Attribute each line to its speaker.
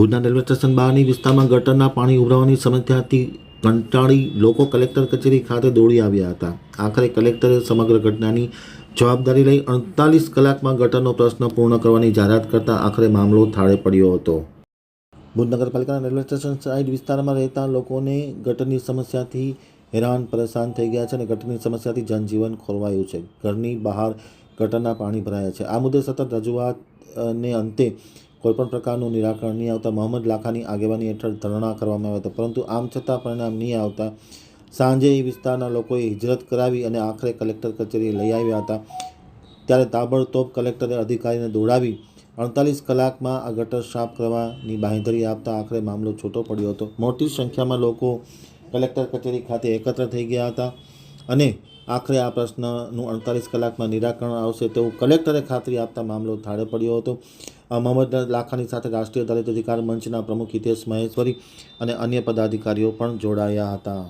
Speaker 1: ભુજના railway station બહારની વિસ્તારમાં ગટરના પાણી ઉભરાવાની સમસ્યાથી કંટાળી લોકો કલેક્ટર કચેરી ખાતે દોડી આવ્યા હતા. આખરે કલેક્ટરે સમગ્ર ઘટનાની જવાબદારી લઈ અડતાલીસ કલાકમાં ગટરનો પ્રશ્ન પૂર્ણ કરવાની જાહેરાત કરતા આખરે મામલો થાળે પડ્યો હતો. ભુજ નગરપાલિકાના રેલવે સ્ટેશન સાઇડ વિસ્તારમાં રહેતા લોકોને ગટરની સમસ્યાથી હેરાન પરેશાન થઈ ગયા છે અને ગટરની સમસ્યાથી જનજીવન ખોરવાયું છે. ઘરની બહાર ગટરના પાણી ભરાયા છે. આ મુદ્દે સતત રજૂઆતને અંતે કોઈપણ પ્રકારનું નિરાકરણ નહીં આવતા, મોહમ્મદ લાખાની આગેવાની હેઠળ ધરણા કરવામાં આવ્યા હતા પરંતુ આમ છતાં પરિણામ નહીં આવતા. સાંજે એ વિસ્તારના લોકોએ હિજરત કરાવી અને આખરે કલેક્ટર કચેરીએ લઈ આવ્યા હતા. ત્યારે તાબડતોબ કલેક્ટરે અધિકારીને દોડાવી અડતાલીસ કલાકમાં આ ગટર સાફ કરવાની બાંહેધરી આપતા આખરે મામલો છૂટો પડ્યો હતો. મોટી સંખ્યામાં લોકો કલેક્ટર કચેરી ખાતે એકત્ર થઈ ગયા હતા અને આખરે આ પ્રશ્નનું અડતાલીસ કલાકમાં નિરાકરણ આવશે તેવું કલેક્ટરે ખાતરી આપતા મામલો થાળે પડ્યો હતો. મોહમ્મદ લાખાની સાથે રાષ્ટ્રીય દલિત અધિકાર મંચના પ્રમુખ હિતેશ મહેશ્વરી અને અન્ય પદાધિકારીઓ પણ જોડાયા હતા.